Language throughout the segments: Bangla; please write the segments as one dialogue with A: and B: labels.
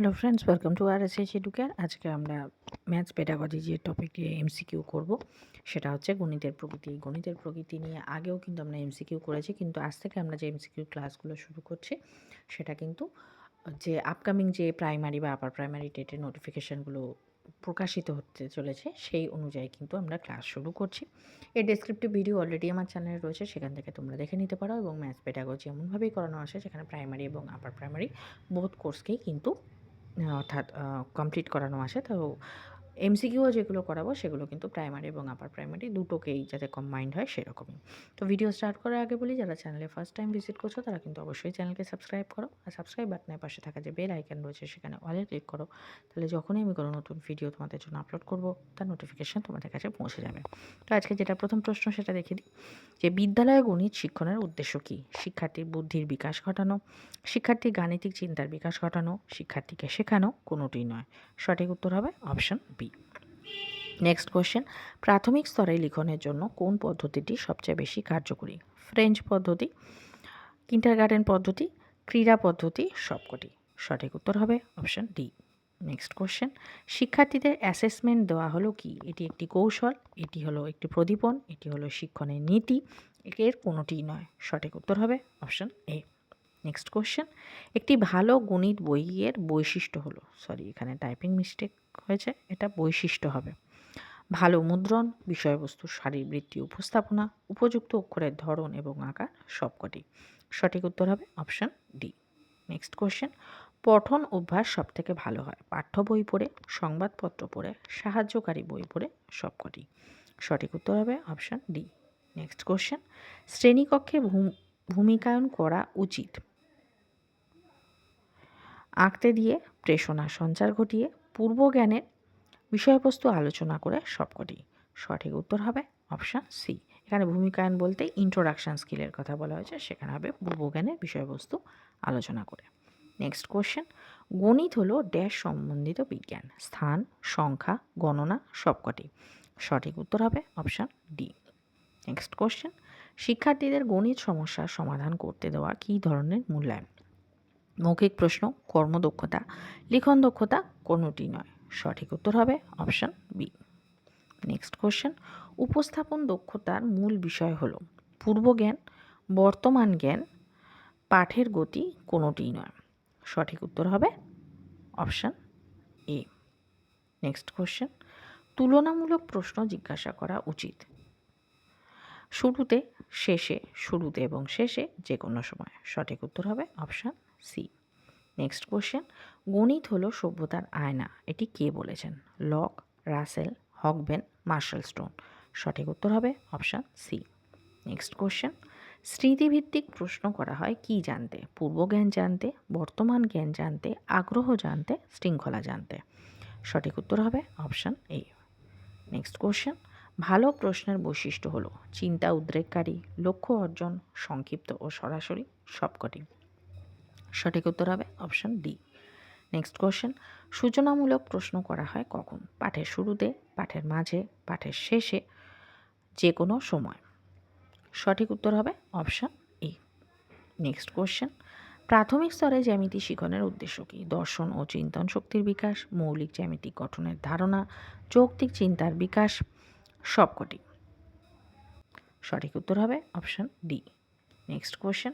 A: Hello friends welcome to R S H Educare আজকে আমরা ম্যাথস পেডাগজি যে টপিকটি এমসিকিউ করব, সেটা হচ্ছে গণিতের প্রকৃতি গণিতের প্রকৃতি নিয়ে আগেও কিন্তু আমরা এমসিকিউ করেছি, কিন্তু আজ থেকে আমরা যে এমসিকিউ ক্লাসগুলো শুরু করছি, সেটা কিন্তু, যে আপকামিং যে প্রাইমারি বা আপার প্রাইমারি টেটের নোটিফিকেশানগুলো প্রকাশিত হতে চলেছে, সেই অনুযায়ী কিন্তু আমরা ক্লাস শুরু করছি। এই ডেসক্রিপটিভ ভিডিও অলরেডি আমার চ্যানেলে রয়েছে, সেখান থেকে তোমরা দেখে নিতে পারো এবং ম্যাথস পেডাগজি এমনভাবেই করানো আসে সেখানে প্রাইমারি এবং আপার প্রাইমারি বোধ কোর্সকেই কিন্তু অর্থাৎ কমপ্লিট করানো আসে। তো এমসিকিউও যেগুলো করাবো সেগুলো কিন্তু প্রাইমারি এবং আপার প্রাইমারি দুটোকেই যাতে কম্বাইন্ড হয় সেরকমই। তো ভিডিও স্টার্ট করার আগে বলি, যারা চ্যানেলে ফার্স্ট টাইম ভিজিট করছ, তারা কিন্তু অবশ্যই চ্যানেলকে সাবস্ক্রাইব করো আর সাবস্ক্রাইব বাটনের পাশে থাকা যে বেল আইকন রয়েছে সেখানে অলে ক্লিক করো। তাহলে যখনই আমি কোনো নতুন ভিডিও তোমাদের জন্য আপলোড করব, তার নোটিফিকেশান তোমাদের কাছে পৌঁছে যাবে। তো আজকে যেটা প্রথম প্রশ্ন সেটা দেখে দিই, যে বিদ্যালয়ে গণিত শিক্ষণের উদ্দেশ্য কী? শিক্ষার্থীর বুদ্ধির বিকাশ ঘটানো, শিক্ষার্থীর গাণিতিক চিন্তার বিকাশ ঘটানো, শিক্ষার্থীকে শেখানো কোনোটি নয়। সঠিক উত্তর হবে অপশন বি নেক্সট কোয়েশ্চেন প্রাথমিক স্তরে লিখনের জন্য কোন পদ্ধতিটি সবচেয়ে বেশি কার্যকরী? ফ্রেঞ্চ পদ্ধতি কিন্টারগার্ডেন পদ্ধতি, ক্রীড়া পদ্ধতি, সবকটি। সঠিক উত্তর হবে অপশন ডি নেক্সট কোশ্চেন শিক্ষার্থীদের অ্যাসেসমেন্ট দেওয়া হলো কি? এটি একটি কৌশল, এটি হলো একটি প্রদীপন, এটি হলো শিক্ষণের নীতি, এর কোনোটিই নয়। সঠিক উত্তর হবে অপশন এ নেক্সট কোশ্চেন একটি ভালো গণিত বইয়ের বৈশিষ্ট্য হলো সরি এখানে টাইপিং মিস্টেক হয়েছে, এটা বৈশিষ্ট্য হবে। ভালো মুদ্রণ, বিষয়বস্তু শারীরবৃত্তি উপস্থাপনা, উপযুক্ত অক্ষরের ধরন এবং আকার সবকটি। সঠিক উত্তর হবে অপশান ডি। Next question. পঠন অভ্যাস সব থেকে ভালো হয়? পাঠ্য বই পড়ে, সংবাদপত্র পড়ে, সাহায্যকারী বই পড়ে সবকটি? সঠিক উত্তর হবে অপশান ডি। Next question. শ্রেণীকক্ষে ভূমিকায়ন করা উচিত। আঁকতে দিয়ে প্রেষণা সঞ্চার ঘটিয়ে, পূর্বজ্ঞানের বিষয়বস্তু আলোচনা করে সবকটি সঠিক উত্তর হবে অপশান সি এখানে ভূমিকায়ন বলতে ইন্ট্রোডাকশান স্কিলের কথা বলা হয়েছে, সেখানে হবে পূর্বজ্ঞানের বিষয়বস্তু আলোচনা করে। নেক্সট কোশ্চেন গণিত হলো ড্যাশ সম্বন্ধিত বিজ্ঞান, স্থান, সংখ্যা, গণনা সবকটি সঠিক উত্তর হবে অপশান ডি নেক্সট কোশ্চেন শিক্ষার্থীদের গণিত সমস্যার সমাধান করতে দেওয়া কী ধরনের মূল্যায়ন? মৌখিক প্রশ্ন, কর্মদক্ষতা, লিখন দক্ষতা কোনোটি নয়। সঠিক উত্তর হবে অপশান বি। নেক্সট কোশ্চেন, উপস্থাপন দক্ষতার মূল বিষয় হল পূর্বজ্ঞান বর্তমান জ্ঞান, পাঠের গতি কোনোটিই নয়। সঠিক উত্তর হবে অপশান এ। নেক্সট কোশ্চেন, তুলনামূলক প্রশ্ন জিজ্ঞাসা করা উচিত। শুরুতে, শেষে, শুরুতে এবং শেষে যে কোনো সময়। সঠিক উত্তর হবে অপশান সি। নেক্সট কোশ্চেন গণিত হলো সভ্যতার আয়না। এটি কে বলেছেন? লক, রাসেল, হকবেন, মার্শাল স্টোন। সঠিক উত্তর হবে অপশান সি নেক্সট কোশ্চেন স্মৃতিভিত্তিক প্রশ্ন করা হয় কি জানতে? পূর্বজ্ঞান জানতে, বর্তমান জ্ঞান জানতে, আগ্রহ জানতে, শৃঙ্খলা জানতে। সঠিক উত্তর হবে অপশান এ নেক্সট কোশ্চেন ভালো প্রশ্নের বৈশিষ্ট্য হলো চিন্তা উদ্রেককারী, লক্ষ্য অর্জন, সংক্ষিপ্ত ও সরাসরি সবকটি। সঠিক উত্তর হবে অপশান ডি নেক্সট কোশ্চেন সূচনামূলক প্রশ্ন করা হয় কখন? পাঠের শুরুতে, পাঠের মাঝে, পাঠের শেষে যে কোনো সময়। সঠিক উত্তর হবে অপশান এ নেক্সট কোশ্চেন প্রাথমিক স্তরে জ্যামিতি শিখনের উদ্দেশ্য কী? দর্শন ও চিন্তন শক্তির বিকাশ, মৌলিক জ্যামিতিক গঠনের ধারণা, যৌক্তিক চিন্তার বিকাশ, সবকটি। সঠিক উত্তর হবে অপশান ডি নেক্সট কোশ্চেন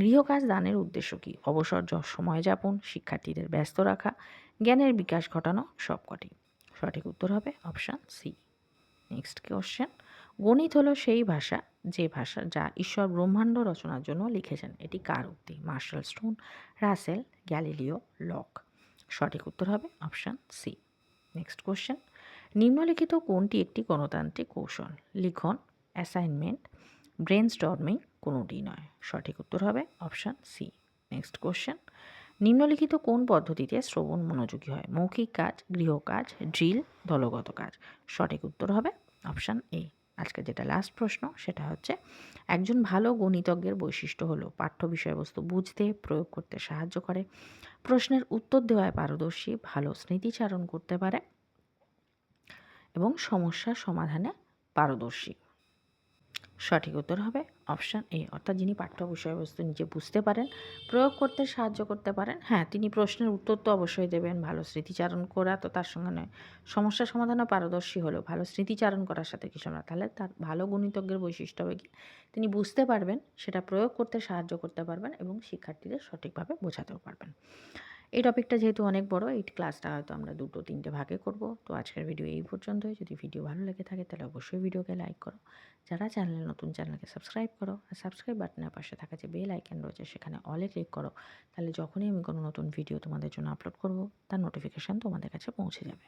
A: গৃহকাজ দানের উদ্দেশ্য কী? অবসর সময় যাপন, শিক্ষার্থীদের ব্যস্ত রাখা, জ্ঞানের বিকাশ ঘটানো সবকটি। সঠিক উত্তর হবে অপশান সি নেক্সট কোশ্চেন গণিত হলো সেই ভাষা, যে ভাষা যা ঈশ্বর ব্রহ্মাণ্ড রচনার জন্য লিখেছেন। এটি কার উক্তি? Marshall Stone, Russell Galileo, Locke. সঠিক উত্তর হবে অপশান সি নেক্সট কোশ্চেন নিম্নলিখিত কোনটি একটি গণতান্ত্রিক কৌশল? লিখন অ্যাসাইনমেন্ট ব্রেন স্টর্মিং কোনোটি নয়। সঠিক উত্তর হবে অপশান সি নেক্সট কোশ্চেন নিম্নলিখিত কোন পদ্ধতিতে শ্রবণ মনোযোগী হয়? মৌখিক কাজ গৃহকাজ ড্রিল দলগত কাজ। সঠিক উত্তর হবে অপশান এ আজকে যেটা লাস্ট প্রশ্ন, সেটা হচ্ছে একজন ভালো গণিতজ্ঞের বৈশিষ্ট্য হলো পাঠ্য বিষয়বস্তু বুঝতে, প্রয়োগ করতে সাহায্য করে। প্রশ্নের উত্তর দেওয়ায় পারদর্শী, ভালো স্মৃতিচারণ করতে পারে এবং সমস্যার সমাধানে পারদর্শী। সঠিক উত্তর হবে অপশান এ। অর্থাৎ যিনি পাঠ্য বিষয়বস্তু নিজে বুঝতে পারেন, প্রয়োগ করতে সাহায্য করতে পারেন হ্যাঁ তিনি প্রশ্নের উত্তর তো অবশ্যই দেবেন। ভালো স্মৃতিচারণ করা তো তার সঙ্গে নয়, সমস্যা সমাধানে পারদর্শী হলেও ভালো স্মৃতিচারণ করার সাথে কিছু না। তাহলে তার ভালো গণিতজ্ঞের বৈশিষ্ট্য হবে কি? তিনি বুঝতে পারবেন, সেটা প্রয়োগ করতে সাহায্য করতে পারবেন এবং শিক্ষার্থীদের সঠিকভাবে বোঝাতেও পারবেন। এই টপিকটা যেহেতু অনেক বড়, এই ক্লাসটা হয়তো আমরা দুটো তিনটে ভাগে করব। তো আজকের ভিডিও এই পর্যন্তই। যদি ভিডিও ভালো লেগে থাকে, তাহলে অবশ্যই ভিডিওকে লাইক করো। যারা চ্যানেলে নতুন চ্যানেলকে সাবস্ক্রাইব করো। আর সাবস্ক্রাইব বাটনের পাশে থাকা যে বেল আইকন রয়েছে, সেখানে অলে ক্লিক করো। তাহলে যখনই আমি কোনো নতুন ভিডিও তোমাদের জন্য আপলোড করব, তার নোটিফিকেশান তোমাদের কাছে পৌঁছে যাবে।